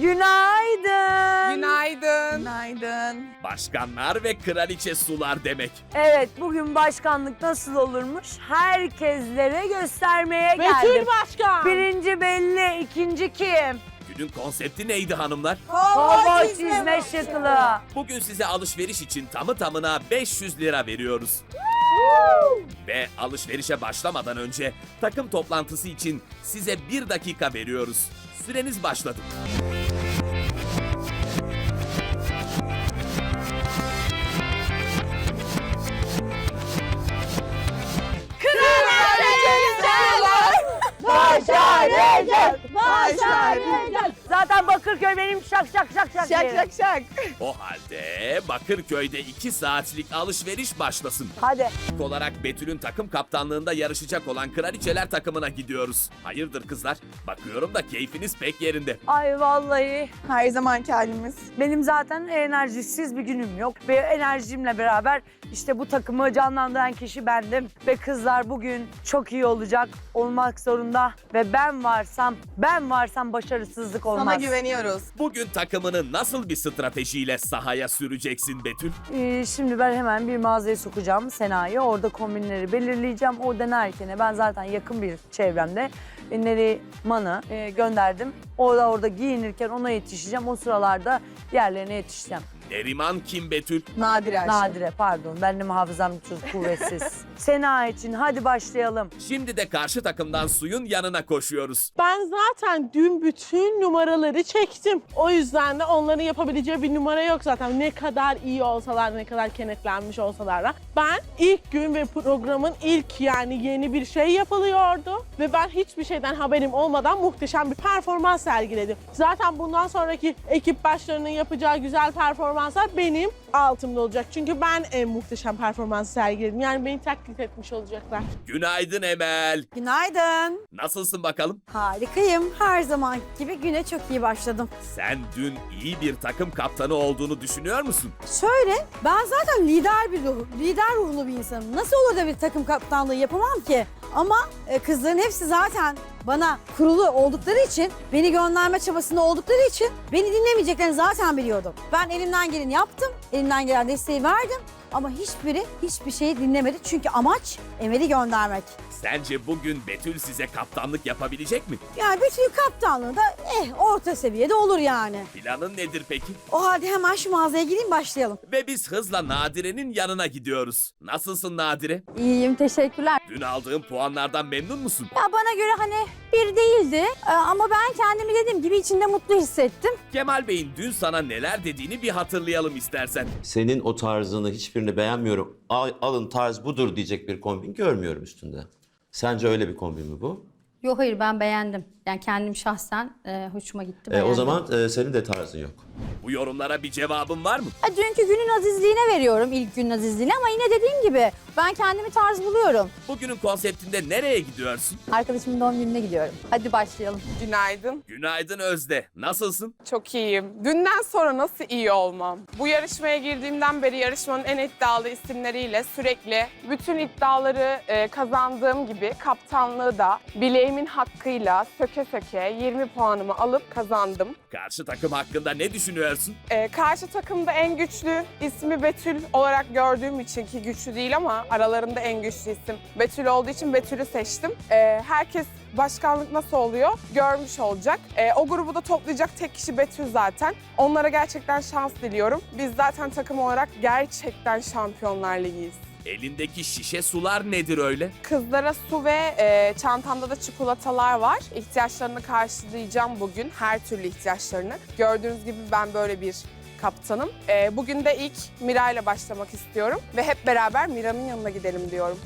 Günaydın. Günaydın. Günaydın. Başkanlar ve kraliçe sular demek. Evet bugün başkanlık nasıl olurmuş herkeslere göstermeye Betül geldim. Başkan. Birinci belli, ikinci kim? Günün konsepti neydi hanımlar? Baba çizme şıklı. Bugün size alışveriş için tamı tamına 500 lira veriyoruz. Ve alışverişe başlamadan önce takım toplantısı için size bir dakika veriyoruz. Süreniz başladı. Recep Başar Bakırköy benim şak şak şak şak Şak şak şak. O halde Bakırköy'de 2 saatlik alışveriş başlasın. Hadi. İlk olarak Betül'ün takım kaptanlığında yarışacak olan kraliçeler takımına gidiyoruz. Hayırdır kızlar? Bakıyorum da keyfiniz pek yerinde. Ay vallahi Her zamanki halimiz. benim zaten enerjisiz bir günüm yok. Ve enerjimle beraber işte bu takımı canlandıran kişi bendim. Ve kızlar bugün çok iyi olacak, olmak zorunda. Ve ben varsam, ben varsam başarısızlık olmaz. Sana güveniyoruz. Bugün takımını nasıl bir stratejiyle sahaya süreceksin Betül? Ee, şimdi ben hemen bir mağazaya sokacağım Sena'yı. Orada kombinleri belirleyeceğim. O denerken ben zaten yakın bir çevremde Neri Man'ı e, gönderdim. Orada orada giyinirken ona yetişeceğim. O sıralarda diğerlerine yetişeceğim. Neriman kim Betül? Nadir Ayşe. Nadire pardon. Benim hafızam çok kuvvetsiz. Sena için hadi başlayalım. Şimdi de karşı takımdan suyun yanına koşuyoruz. Ben zaten dün bütün numaraları çektim. O yüzden de onların yapabileceği bir numara yok zaten. Ne kadar iyi olsalar, ne kadar kenetlenmiş olsalar da. Ben ilk gün ve programın ilk yani yeni bir şey yapılıyordu. Ve ben hiçbir şeyden haberim olmadan muhteşem bir performans sergiledim. Zaten bundan sonraki ekip başlarının yapacağı güzel performanslar benim altımda olacak. Çünkü ben en muhteşem performans sergiledim. Yani beni taklit etmiş olacaklar. Günaydın Emel. Günaydın. Nasılsın bakalım? Harikayım. Her zaman gibi güne çok iyi başladım. Sen dün iyi bir takım kaptanı olduğunu düşünüyor musun? Şöyle, ben zaten lider bir ruh, lider ruhlu bir insanım. Nasıl olur da bir takım kaptanlığı yapamam ki? Ama e, kızların hepsi zaten bana kurulu oldukları için, beni gönderme çabasında oldukları için beni dinlemeyeceklerini zaten biliyordum. Ben elimden geleni yaptım, elimden gelen desteği verdim. Ama hiçbiri hiçbir şeyi dinlemedi. Çünkü amaç Emel'i göndermek. Sence bugün Betül size kaptanlık yapabilecek mi? Yani bütün kaptanlığı da eh orta seviyede olur yani. Planın nedir peki? O halde hemen şu mağazaya gideyim başlayalım. Ve biz hızla Nadire'nin yanına gidiyoruz. Nasılsın Nadire? İyiyim teşekkürler. Dün aldığın puanlardan memnun musun? Ya bana göre hani bir değildi Ee, ama ben kendimi dediğim gibi içinde mutlu hissettim. Kemal Bey'in dün sana neler dediğini bir hatırlayalım istersen. Senin o tarzını hiçbirini beğenmiyorum. Al- alın tarz budur diyecek bir kombin görmüyorum üstünde. Sence öyle bir kombin mi bu? Yok hayır ben beğendim. Yani kendim şahsen e, hoşuma gitti. E, beğendim. o zaman e, senin de tarzın yok. Bu yorumlara bir cevabın var mı? Ha, dünkü günün azizliğine veriyorum ilk günün azizliğine ama yine dediğim gibi ben kendimi tarz buluyorum. Bugünün konseptinde nereye gidiyorsun? Arkadaşımın doğum gününe gidiyorum. Hadi başlayalım. Günaydın. Günaydın Özde. Nasılsın? Çok iyiyim. Dünden sonra nasıl iyi olmam? Bu yarışmaya girdiğimden beri yarışmanın en iddialı isimleriyle sürekli bütün iddiaları e, kazandığım gibi kaptanlığı da bileğimin hakkıyla söke söke 20 puanımı alıp kazandım. Karşı takım hakkında ne düşünüyorsun? E, karşı takımda en güçlü ismi Betül olarak gördüğüm için ki güçlü değil ama aralarında en güçlü isim Betül olduğu için Betül'ü seçtim. E, herkes başkanlık nasıl oluyor görmüş olacak. E, o grubu da toplayacak tek kişi Betül zaten. Onlara gerçekten şans diliyorum. Biz zaten takım olarak gerçekten şampiyonlar ligiyiz. Elindeki şişe sular nedir öyle? Kızlara su ve e, çantamda da çikolatalar var. İhtiyaçlarını karşılayacağım bugün. Her türlü ihtiyaçlarını. Gördüğünüz gibi ben böyle bir kaptanım. E, bugün de ilk Mira ile başlamak istiyorum. Ve hep beraber Mira'nın yanına gidelim diyorum.